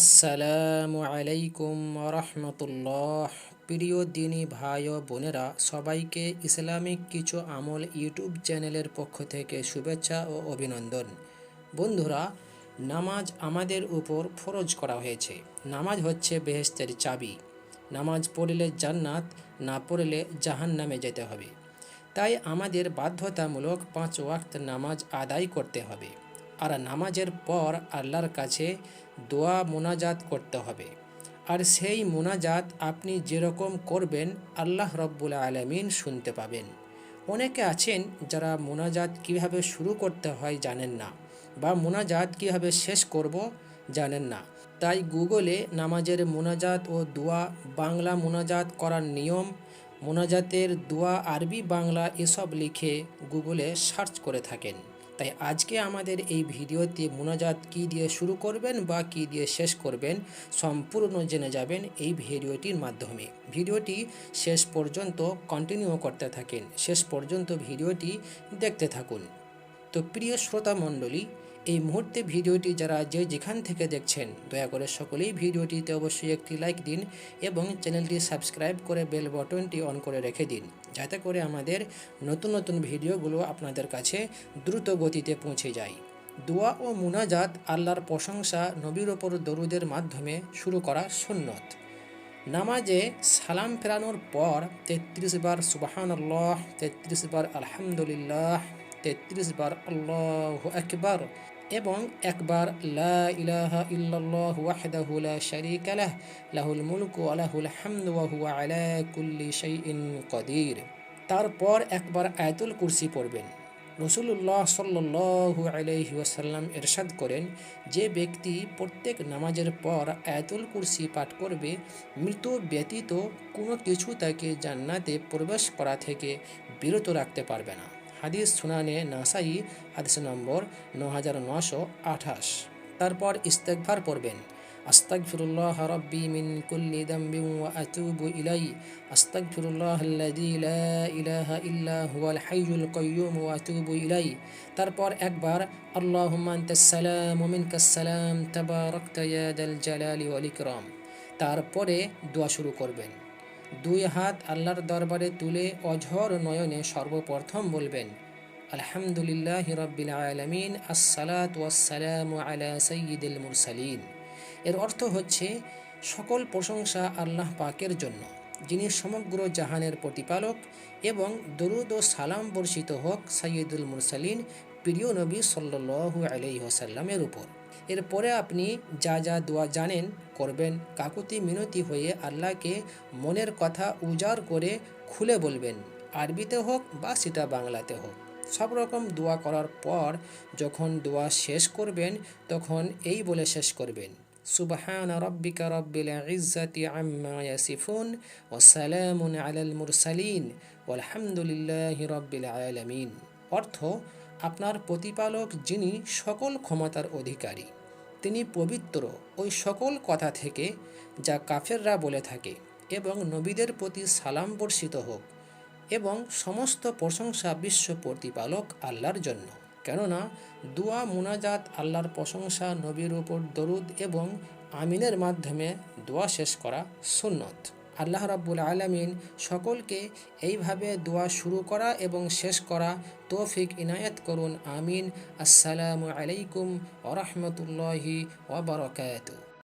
আসসালামু আলাইকুম রহমতুল্লাহ প্রিয় দিনী ভাই ও বোনেরা, সবাইকে ইসলামিক কিছু আমল ইউটিউব চ্যানেলের পক্ষ থেকে শুভেচ্ছা ও অভিনন্দন। বন্ধুরা, নামাজ আমাদের উপর ফরজ করা হয়েছে। নামাজ হচ্ছে বেহেস্তের চাবি। নামাজ পড়লে জান্নাত, না পড়লে জাহান নামে যেতে হবে। তাই আমাদের বাধ্যতামূলক পাঁচ ওয়াক্ত নামাজ আদায় করতে হবে। আর নামাজের পর আল্লাহর কাছে দোয়া মোনাজাত করতে হবে। আর সেই মোনাজাত আপনি যেরকম করবেন, আল্লাহ রব্বুল আলমিন শুনতে পাবেন। অনেকে আছেন যারা মোনাজাত কীভাবে শুরু করতে হয় জানেন না বা মোনাজাত কীভাবে শেষ করব জানেন না। তাই গুগলে নামাজের মোনাজাত ও দোয়া, বাংলা মোনাজাত করার নিয়ম, মোনাজাতের দোয়া, আরবি, বাংলা এসব লিখে গুগলে সার্চ করে থাকেন। তাই আজকে আমাদের এই ভিডিওতে মোনাজাত কি দিয়ে শুরু করবেন বা কি দিয়ে শেষ করবেন সম্পূর্ণ জেনে যাবেন এই ভিডিওটির মাধ্যমে। ভিডিওটি শেষ পর্যন্ত কন্টিনিউ করতে থাকেন। শেষ পর্যন্ত ভিডিওটি দেখতে থাকুন। তো প্রিয় শ্রোতা মণ্ডলী এই মুহূর্তে ভিডিওটি যারা যে যেখান থেকে দেখছেন, দয়া করে সকলেই ভিডিওটিতে অবশ্যই একটি লাইক দিন এবং চ্যানেলটি সাবস্ক্রাইব করে বেল বটনটি অন করে রেখে দিন, যাতে করে আমাদের নতুন নতুন ভিডিওগুলো আপনাদের কাছে দ্রুত গতিতে পৌঁছে যায়। দোয়া ও মুনাজাত আল্লাহর প্রশংসা নবীর ওপর দরুদের মাধ্যমে শুরু করা সুন্নত। নামাজে সালাম ফেরানোর পর তেত্রিশ বার সুবাহান আল্লাহ তেত্রিশ বার আলহামদুলিল্লাহ, তেত্রিশ বার আল্লাহ একবার এবং একবার, লা লাহুল হুয়া কুল্লি তারপর একবার আয়াতুল কুরসি পড়বেন। রসুল্লাহ সাল্লু আলহি ওয়াসাল্লাম এরশাদ করেন, যে ব্যক্তি প্রত্যেক নামাজের পর আয়াতুল কুরসি পাঠ করবে মৃত ব্যতীত কোনো কিছু তাকে জান্নাতে প্রবেশ করা থেকে বিরত রাখতে পারবে না। হাদিস সুনানে নাসাই, হাদিস নম্বর ন হাজার নশো আঠাশ। তারপর ইস্তেকভার পড়বেন। আস্তাগফিরুল্লাহ রব্বি মিন কুল্লি দামবি ওয়া আতুবু ইলাই আস্তাগফিরুল্লাহ আল্লাযী লা ইলাহা ইল্লা হুয়াল হাইয়ুল কাইয়্যুম ওয়া আতুবু ইলাই তারপর একবার, আল্লাহুম্মা আনতাস সালাম ওয়া মিনকাস সালাম, তাবারাকতা ইয়া দাল জালালি ওয়াল ইকরাম। তারপরে দোয়া শুরু করবেন। দুই হাত আল্লাহর দরবারে তুলে অঝর নয়নে সর্বপ্রথম বলবেন, আলহামদুলিল্লাহ রব্বিল আলমিন, আসসালাত ওয়াসালাম আলা সঈদুল মুরসালিন। এর অর্থ হচ্ছে, সকল প্রশংসা আল্লাহ পাকের জন্য, যিনি সমগ্র জাহানের প্রতিপালক এবং দরুদ ও সালাম বর্ষিত হোক সৈয়দুল মুরসালিন প্রিয় নবী সাল্লু আলি ওসাল্লামের উপর। এরপরে আপনি যা যা দোয়া জানেন, করবেন, কাকুতি মিনতি হয়ে আল্লাহকে মনের কথা উজাড় করে খুলে বলবেন, আরবিতে হোক বা সেটা বাংলাতে হোক। সব রকম দোয়া করার পর যখন দোয়া শেষ করবেন, তখন এই বলে শেষ করবেন, সুবহান রব্বিল ইজ্জাতি আম্মা ইয়াসিফুন ওয়া সালামুন আলাল মুরসালিন ওয়ালহামদুলিল্লাহি রব্বিল আলামিন। অর্থ, আপনার প্রতিপালক যিনি সকল ক্ষমতার অধিকারী, তিনি পবিত্র ওই সকল কথা থেকে, যা কাফেররা বলে থাকে এবং নবীদের প্রতি সালাম বর্ষিত হোক এবং সমস্ত প্রশংসা বিশ্ব প্রতিপালক আল্লাহর জন্য। কেননা, দুয়া, মুনাজাত, আল্লাহর প্রশংসা, নবীর উপর দরুদ এবং আমিনের মাধ্যমে দোয়া শেষ করা সুন্নত। আল্লাহ রাব্বুল আলমিন সকলকে এইভাবে দোয়া শুরু করা এবং শেষ করা তৌফিক ইনায়ত করুন, আমিন। আসসালামু আলাইকুম ওরহমতুল্লাহি ওবরকাত